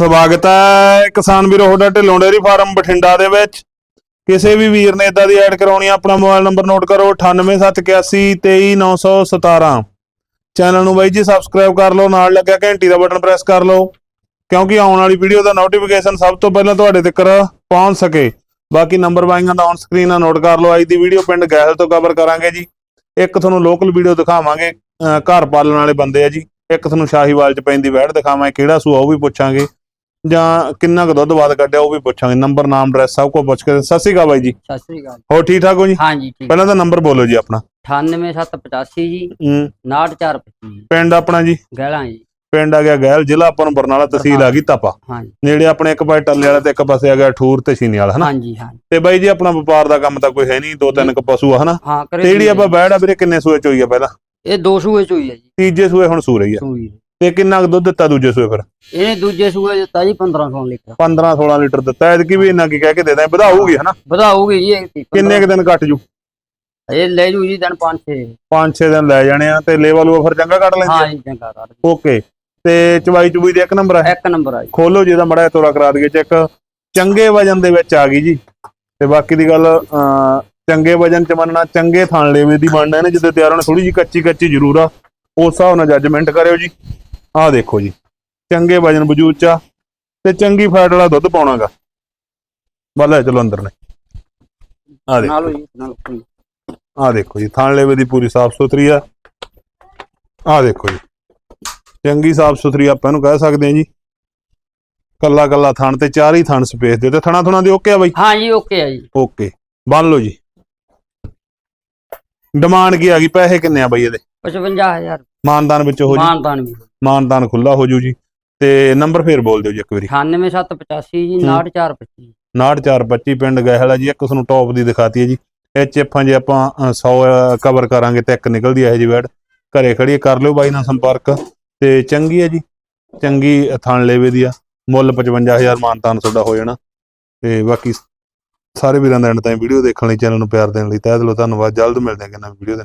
ਸਵਾਗਤ ਹੈ ਕਿਸਾਨ ਵੀਰੋ, ਤੁਹਾਡਾ ਢਿੱਲੋਂ ਡੇਅਰੀ ਫਾਰਮ ਬਠਿੰਡਾ ਦੇ ਵਿੱਚ। ਕਿਸੇ ਵੀ ਵੀਰ ਨੇ ਇਦਾਂ ਦੀ ਐਡ ਕਰਾਉਣੀ ਆਪਣਾ ਮੋਬਾਈਲ ਨੰਬਰ ਨੋਟ ਕਰੋ 9871823917 ਚੈਨਲ ਨੂੰ ਬਾਈ ਜੀ ਸਬਸਕ੍ਰਾਈਬ ਕਰ ਲਓ, ਨਾਲ ਲੱਗਿਆ ਘੰਟੀ ਦਾ ਬਟਨ ਪ੍ਰੈਸ ਕਰ ਲਓ, ਕਿਉਂਕਿ ਆਉਣ ਵਾਲੀ ਵੀਡੀਓ ਦਾ ਨੋਟੀਫਿਕੇਸ਼ਨ ਸਭ ਤੋਂ ਪਹਿਲਾਂ ਤੁਹਾਡੇ ਤੱਕ ਪਹੁੰਚ ਸਕੇ। ਬਾਕੀ ਨੰਬਰ ਵਾਈਆਂ ਦਾ ਔਨ ਸਕਰੀਨ ਆ ਨੋਟ ਕਰ ਲਓ, ਅੱਜ ਦੀ ਵੀਡੀਓ ਪਿੰਡ ਗਹਿਲ ਤੋਂ ਕਵਰ ਕਰਾਂਗੇ ਜੀ। ਇੱਕ ਤੁਹਾਨੂੰ ਲੋਕਲ ਵੀਡੀਓ ਦਿਖਾਵਾਂਗੇ, ਅਹ ਘਰ ਪਾਲਣ ਵਾਲੇ ਬੰਦੇ ਆ ਜੀ। ਇੱਕ ਤੁਹਾਨੂੰ ਸ਼ਾਹੀਵਾਲ ਚ ਪੈਂਦੀ ਵਹਿੜ ਦਿਖਾਵਾਂਗੇ, ਕਿਹੜਾ ਸੂਆ ਉਹ ਵੀ ਪੁੱਛਾਂਗੇ। ਜਾਂ ਕਿੰਨਾ ਕੁ ਦੁੱਧ ਬਾਦ ਕੱਢਿਆ ਉਹ ਵੀ ਪੁੱਛਾਂਗੇ। ਨੰਬਰ ਨਾਮ ਐਡਰੈਸ ਸਭ ਕੁਝ ਪੁੱਛ ਕੇ ਸਤਿ ਸ਼੍ਰੀ ਅਕਾਲ ਬਾਈ ਜੀ। ਸਤਿ ਸ੍ਰੀ ਅਕਾਲ। ਹੋਰ ਠੀਕ ਠਾਕ ਹੋ ਜੀ? ਹਾਂਜੀ ਠੀਕ। ਪਹਿਲਾਂ ਤਾਂ ਨੰਬਰ ਬੋਲੋ ਜੀ ਆਪਣਾ। 98785 ਜੀ। ਹੂੰ। 98425 ਜੀ। ਪਿੰਡ ਆਪਣਾ ਜੀ? ਗਹਿਲਾਂ ਜੀ। ਪਿੰਡ ਆ ਗਿਆ ਗੈਲ ਜ਼ਿਲ੍ਹਾ ਆਪਾਂ ਨੂੰ ਬਰਨਾਲਾ ਤਹਿਸੀਲ ਆ ਗਈ ਤਾਪਾ। ਹਾਂਜੀ। ਨੇੜੇ ਆਪਣੇ ਇੱਕ ਪਾਸੇ ਟੱਲੇ ਵਾਲਾ ਤੇ ਇੱਕ ਪਾਸੇ ਆ ਗਿਆ ਠੂਰ ਤੇ ਛੀਨੀ ਵਾਲਾ ਹਨਾ? ਹਾਂਜੀ ਹਾਂ ਤੇ ਬਾਈ ਜੀ ਆਪਣਾ ਵਪਾਰ ਦਾ ਕੰਮ ਤਾਂ ਕੋਈ ਹੈ ਨਹੀਂ ਦੋ ਤਿੰਨ ਕ ਪਸ਼ੂ ਆ ਹਨਾ? ਤੇ ਜਿਹੜੀ ਆਪਾਂ ਬੈੜ ਆ ਵੀਰੇ ਕਿੰਨੇ ਸੂਏ ਚ ਹੋਈ ਆ ਪਹਿਲਾਂ? ਇਹ ਦੋ ਸੂਏ ਚ ਹੋਈ ਹੈ ਜੀ। ਤੀਜੇ ਸੂਏ ਹੁਣ ਸੂ ਰਹੀ ਆ। ਸੂਈ ਤੇ ਕਿੰਨਾ ਕੁ ਦੁੱਧ ਦਿੱਤਾ ਦੂਜੇ ਸੂਏ ਫਿਰ? ਇਹਨੇ ਦੂਜੇ ਸੂਏ ਦਿੱਤਾ ਜੀ 1500 ਲੀਟਰ। 15 16 ਲੀਟਰ ਦਿੱਤਾ। ਐਤਕੀ ਵੀ ਇੰਨਾ ਕੀ ਕਹਿ ਕੇ ਦੇ ਦਾਂ ਵਧਾਊਗੀ ਹਨਾ? ਵਧਾਉਗੀ ਜੀ ਇਹ ਕਿੰਨੇ ਕੁ ਦਿਨ ਕੱਟ ਜੂ? ਇਹ ਲੈ ਜੂ ਜੀ ਦਿਨ 5 6 5-6 ਦਿਨ ਲੈ ਜਾਣੇ ਆ ਤੇ ਲੇਵਲ ਉਹ ਫਿਰ ਚੰਗਾ ਕੱਢ ਲੈਂਦੀ ਹਾਂ ਆ ਜੀ ਚੰਗਾ ਕਰ ਓਕੇ। ਤੇ ਚਵਾਈ ਚੁਬਈ ਦੇ ਇੱਕ ਨੰਬਰ ਹੈ ਇੱਕ ਨੰਬਰ ਆ ਜੀ। ਖੋਲੋ ਜੀ ਇਹਦਾ ਮੜਾ ਤੋਰਾ ਕਰਾ ਦਈਏ। ਚੈੱਕ ਚੰਗੇ ਵਜਨ ਦੇ ਵਿੱਚ ਆ ਗਈ ਜੀ। ਤੇ ਬਾਕੀ ਦੀ ਗੱਲ ਚੰਗੇ ਵਜਨ ਚ ਮੰਨਣਾ ਚੰਗੇ ਥਾਣ ਲੇਵੇ ਦੀ ਬਣਨਾ ਇਹਨੇ ਜਿੱਦੇ ਤਿਆਰ ਹੋਣਾ ਥੋੜੀ ਜੀ ਕੱਚੀ ਕੱਚੀ ਜ਼ਰੂਰ ਆ। ਉਸ ਹਿਸਾਬ ਨਾਲ ਜੱਜਮੈਂਟ ਕਰਿਓ ਜੀ। ਆਹ ਦੇਖੋ ਜੀ ਚੰਗੇ ਵਜਨ ਵਜੂਦ ਚ ਆ ਤੇ ਚੰਗੀ ਫੈਟ ਵਾਲਾ ਦੁੱਧ ਪਾਉਣਾਗਾ। ਬੱਲੇ ਚਲੋ ਅੰਦਰ ਨੇ। ਆਹ ਦੇਖੋ ਆਹ ਦੇਖੋ ਜੀ ਥਾਣ ਲੇਵੇ ਦੀ ਪੂਰੀ ਸਾਫ਼ ਸੁਥਰੀ ਆ। ਆਹ ਦੇਖੋ ਜੀ ਚੰਗੀ ਸਾਫ਼ ਸੁਥਰੀ ਆਪਾਂ ਇਹਨੂੰ ਕਹਿ ਸਕਦੇ ਹਾਂ ਜੀ। ਕੱਲਾ ਕੱਲਾ ਥਣ ਤੇ ਚਾਰ ਹੀ ਥਣ ਸਪੇਸ ਦੇ ਤੇ ਥਣਾ ਥਣਾ ਦੇ ਓਕੇ ਆ ਬਾਈ? ਹਾਂ ਜੀ ਓਕੇ ਆ ਜੀ। ਓਕੇ ਬੰਨ ਲਓ ਜੀ। ਡਿਮਾਂਡ ਕੀ ਆ ਗਈ? ਪੈਸੇ ਕਿੰਨੇ ਆ ਬਾਈ ਇਹਦੇ? 55000 ਮਾਨਦਾਨ ਵਿੱਚ ਹੋ ਜੀ। ਮਾਨਤਾਨ ਵੀ। ਮਾਨਦਾਨ ਖੁੱਲਾ ਹੋ ਜੂ ਜੀ। ਤੇ ਨੰਬਰ ਫੇਰ ਬੋਲ ਦਿਓ ਜੀ ਇੱਕ ਵਾਰੀ। 98785 ਜੀ 98425 9425 ਪਿੰਡ ਗਹਿਲਾ ਜੀ ਇੱਕ ਤੁਹਾਨੂੰ ਟੌਪ ਦੀ ਦਿਖਾਤੀ ਹੈ ਜੀ। ਇਹ ਚਿੱਪਾਂ ਜੇ ਆਪਾਂ 100 ਕਵਰ ਕਰਾਂਗੇ ਤੇ ਇੱਕ ਨਿਕਲਦੀ ਹੈ ਜੀ ਵੈਡ ਘਰੇ ਖੜੀ ਕਰ ਲਿਓ ਬਾਈ ਨਾਲ ਸੰਪਰਕ। ਤੇ ਚੰਗੀ ਹੈ ਜੀ ਚੰਗੀ ਥਣ ਲੇਵੇ ਦੀ ਆ। ਮੁੱਲ 55000 ਮਾਨਤਾਨ ਤੁਹਾਡਾ ਹੋ ਜਾਣਾ। ਤੇ ਬਾਕੀ ਸਾਰੇ ਵੀਰਾਂ ਦਾ ਐਂਡ ਤਾਈਂ ਵੀਡੀਓ ਦੇਖਣ ਲਈ ਚੈਨਲ ਨੂੰ ਪਿਆਰ ਦੇਣ ਲਈ ਤਹਿ ਦਿਲੋਂ ਧੰਨਵਾਦ। ਜਲਦ ਮਿਲਦੇ ਹਾਂ ਕਿ ਨਵੀਂ ਵੀਡੀਓ ਦੇ